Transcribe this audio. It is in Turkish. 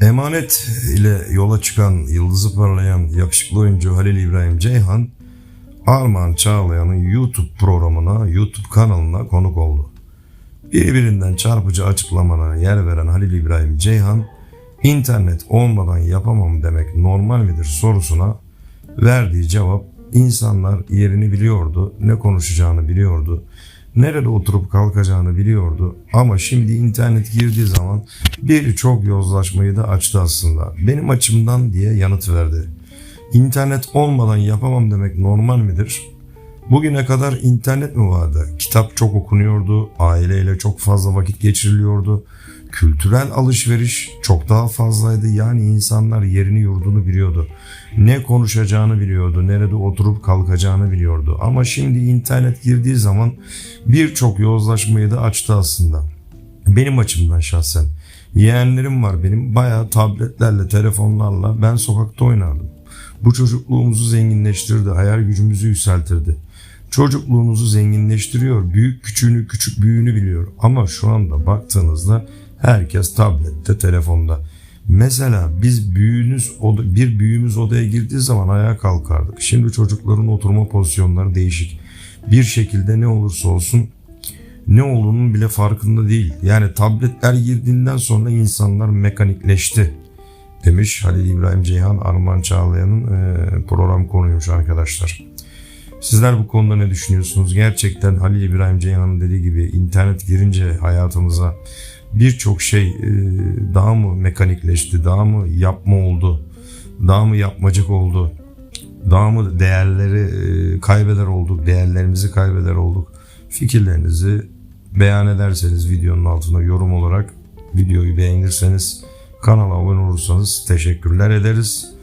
Emanet ile yola çıkan yıldızı parlayan yakışıklı oyuncu Halil İbrahim Ceyhan, Armağan Çağlayan'ın YouTube programına, YouTube kanalına konuk oldu. Birbirinden çarpıcı açıklamalara yer veren Halil İbrahim Ceyhan, internet olmadan yapamam demek normal midir sorusuna verdiği cevap insanlar yerini biliyordu, ne konuşacağını biliyordu, nerede oturup kalkacağını biliyordu ama şimdi internet girdiği zaman birçok yozlaşmayı da açtı aslında. Benim açımdan diye yanıt verdi. İnternet olmadan yapamam demek normal midir? Bugüne kadar internet mi vardı? Kitap çok okunuyordu, aileyle çok fazla vakit geçiriliyordu. Kültürel alışveriş çok daha fazlaydı. Yani insanlar yerini yurdunu biliyordu. Ne konuşacağını biliyordu, nerede oturup kalkacağını biliyordu. Ama şimdi internet girdiği zaman birçok yozlaşmayı da açtı aslında. Benim açımdan şahsen. Yeğenlerim var benim bayağı tabletlerle, telefonlarla ben sokakta oynardım. Bu çocukluğumuzu zenginleştirdi, hayal gücümüzü yükseltirdi. Çocukluğunuzu zenginleştiriyor, büyük küçüğünü, küçük büyüğünü biliyor. Ama şu anda baktığınızda herkes tablette, telefonda. Mesela biz büyüğünüz, bir büyüğümüz odaya girdiği zaman ayağa kalkardık. Şimdi çocukların oturma pozisyonları değişik. Bir şekilde ne olursa olsun ne olduğunun bile farkında değil. Yani tabletler girdiğinden sonra insanlar mekanikleşti demiş Halil İbrahim Ceyhan Arman Çağlayan'ın e, program konuymuş arkadaşlar. Sizler bu konuda ne düşünüyorsunuz? Gerçekten Halil İbrahim Ceyhan'ın dediği gibi internet girince hayatımıza birçok şey e, daha mı mekanikleşti, daha mı yapma oldu, daha mı yapmacık oldu, daha mı değerleri e, kaybeder olduk, değerlerimizi kaybeder olduk? Fikirlerinizi beyan ederseniz videonun altına yorum olarak videoyu beğenirseniz kanala abone olursanız teşekkürler ederiz.